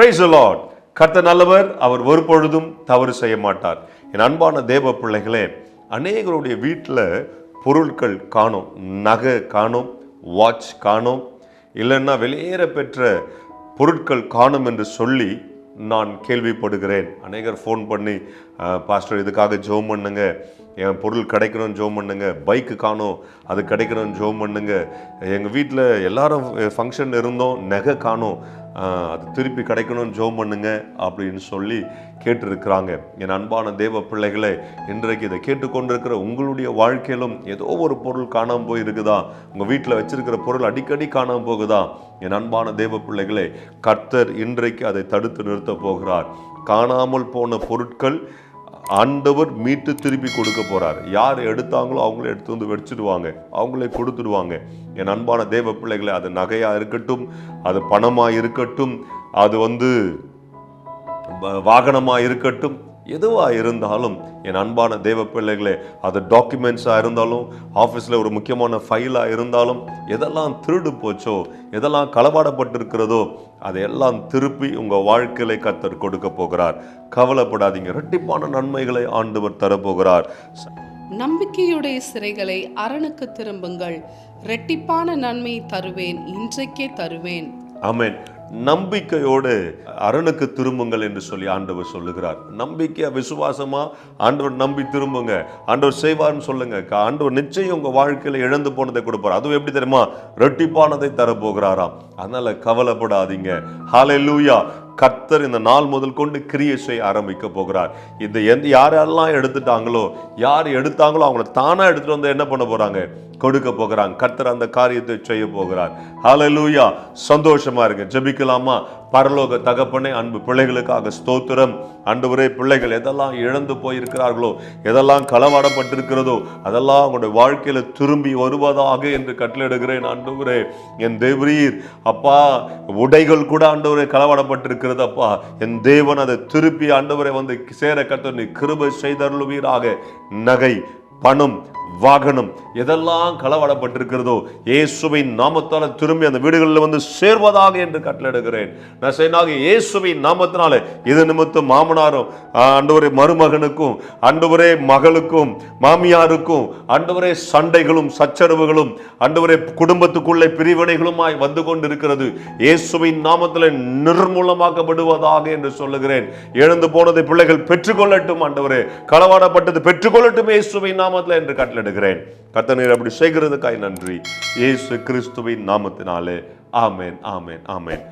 Price Lord கர்த்த நல்லவர் அவர் ஒரு பொழுதும் தவறு செய்ய மாட்டார் என் அன்பான தேவ பிள்ளைகளே அநேகருடைய வீட்டில் பொருட்கள் காணோம். நகை காணோம் வாட்ச் காணோம். இல்லைன்னா வெளியேற பெற்ற பொருட்கள் காணும் என்று சொல்லி நான் கேள்விப்படுகிறேன். அநேகர் ஃபோன் பண்ணி பாஸ்டர் இதுக்காக ஜோம் பண்ணுங்க. என் பொருள் கிடைக்கணும்னு ஜோம் பண்ணுங்க. பைக்கு காணோம். அது கிடைக்கணும்னு ஜெபம் பண்ணுங்க. எங்கள் வீட்டில் எல்லாரும் ஃபங்க்ஷன் இருந்தோம். நகை காணோம். அது திருப்பி கிடைக்கணும்னு ஜோம் பண்ணுங்க அப்படின்னு சொல்லி கேட்டிருக்கிறாங்க. என் அன்பான தேவ பிள்ளைகளை இன்றைக்கு இதை கேட்டுக்கொண்டிருக்கிற உங்களுடைய வாழ்க்கையிலும் ஏதோ ஒரு பொருள் காணாமல் போயிருக்குதா? உங்கள் வீட்டில் வச்சிருக்கிற பொருள் அடிக்கடி காணாமல் போகுதா? என் அன்பான தேவ பிள்ளைகளை கர்த்தர் இன்றைக்கு அதை தடுத்து நிறுத்தப் போகிறார். காணாமல் போன பொருட்கள் ஆண்டவர் மீட்டு திருப்பி கொடுக்க போகிறார் யார் எடுத்தாங்களோ அவங்களே எடுத்து வந்து வெடிச்சிடுவாங்க. அவங்களே கொடுத்துடுவாங்க. என் அன்பான தேவ பிள்ளைகளை அது நகையாக இருக்கட்டும் அது பணமாக இருக்கட்டும் அது வந்து வ- இருக்கட்டும் எதுவா இருந்தாலும் என் அன்பான தேவ பிள்ளைகளே அது டாக்குமெண்ட்ஸா இருந்தாலும் ஆஃபீஸில் ஒரு முக்கியமான ஃபைலா இருந்தாலும் எதெல்லாம் திருடு போச்சோ எதெல்லாம் களவாடப்பட்டிருக்கிறதோ அதையெல்லாம் திருப்பி உங்க வாழ்க்கையில கத்தர் கொடுக்க போகிறார். கவலைப்படாதீங்க. இரட்டிப்பான நன்மைகளை ஆண்டவர் தரப்போகிறார். நம்பிக்கையுடைய சிறைகளை அரணுக்கு திரும்புங்கள். ரெட்டிப்பான நன்மை தருவேன். இன்றைக்கே தருவேன். ஆமென் நம்பிக்கையோடு அரணுக்கு திரும்புங்கள் என்று சொல்லி ஆண்டவர் சொல்லுகிறார். நம்பிக்கையா விசுவாசமா? ஆண்டவர் நம்பி திரும்புங்க. ஆண்டவர் செய்வார்னு சொல்லுங்க. க- ஆண்டவர் நிச்சயம் உங்க வாழ்க்கையில இழந்து போனதை கொடுப்பார். அதுவும் எப்படி தெரியுமா? ரெட்டிப்பானதை தரப்போகிறாராம். அதனால கவலைப்படாதீங்க. ஹalleluya கர்த்தர் இந்த நாள் முதல் கொண்டு கிரியை செய்ய ஆரம்பிக்க போகிறார். இந்த எந்த யாரெல்லாம் எடுத்துட்டாங்களோ யார் எடுத்தாங்களோ அவங்கள தானாக எடுத்துகிட்டு வந்து என்ன பண்ண போகிறாங்க கொடுக்க போகிறாங்க கர்த்தர் அந்த காரியத்தை செய்ய போகிறார். ஹலலூயா சந்தோஷமா இருங்க. ஜபிக்கலாமா? பரலோக தகப்பனே அன்பு பிள்ளைகளுக்காக ஸ்தோத்திரம். ஆண்டவரே பிள்ளைகள் எதெல்லாம் இழந்து போயிருக்கிறார்களோ எதெல்லாம் களவாடப்பட்டிருக்கிறதோ அதெல்லாம் அவங்களுடைய வாழ்க்கையில திரும்பி வருவதாக என்று கட்டளையிடுகிறேன். ஆண்டவரே என் தேவரீர் அப்பா உடைகள் கூட ஆண்டவரே களவாடப்பட்டிருக்கிறது அப்பா. என் தேவன் அதை திருப்பி ஆண்டவரை வந்து சேர கத்த நீ கிருபை செய்தருளுவீராக. நகை பணம் வாகனம் எதெல்லாம் களவாடப்பட்டிருக்கிறதோ இயேசுவின் நாமத்தால திரும்பி அந்த வீடுகளில் வந்து சேர்வதாக என்று கட்டளையிடுகிறேன். நசைனாக இயேசுவின் நாமத்தினால இது நிமித்தம் மாமனாரும் அண்டவரே மருமகனுக்கும் அண்டவரே மகளுக்கும் மாமியாருக்கும் அண்டவரே சண்டைகளும் சச்சரவுகளும் அண்டவரே குடும்பத்துக்குள்ளே பிரிவினைகளுமாய் வந்து கொண்டிருக்கிறது. இயேசுவின் நாமத்தில் நிர்மூலமாக்கப்படுவதாக என்று சொல்லுகிறேன். எழுந்து போனதை பிள்ளைகள் பெற்றுக்கொள்ளட்டும் ஆண்டவரே களவாடப்பட்டது பெற்றுக்கொள்ளட்டும் இயேசுவின் நாமத்தில் என்று வேண்டுகிறேன். கத்தனர் அப்படி செய்கிறதுக்காய் நன்றி. இயேசு கிறிஸ்துவின் நாமத்தினாலே. ஆமேன் ஆமேன் ஆமேன்.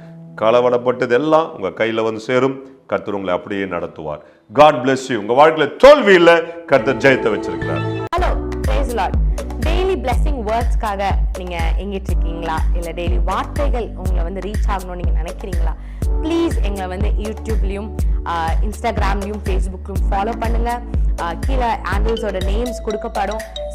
களவாடப்பட்டது எல்லாம் உங்க கையில வந்து சேரும். கர்த்தர் உங்களை அப்படியே நடத்துவார். காட் பிளஸ் யூ உங்கள் வாழ்க்கையில் தோல்வி இல்ல. கர்த்தர் ஜெயத்தை வச்சிருக்கிறார். Hello praise lord daily blessing வேர்ட்ஸ்க்காக நீங்கள் எங்கிட்டு இருக்கீங்களா இல்லை டெய்லி வார்த்தைகள் உங்களை வந்து ரீச் ஆகணும்னு நீங்கள் நினைக்கிறீங்களா? ப்ளீஸ் எங்களை வந்து யூடியூப்லேயும் இன்ஸ்டாகிராம்லேயும் ஃபேஸ்புக்லையும் ஃபாலோ பண்ணுங்கள் கீழே ஆண்டில்ஸோட நேம்ஸ் கொடுக்கப்படும்.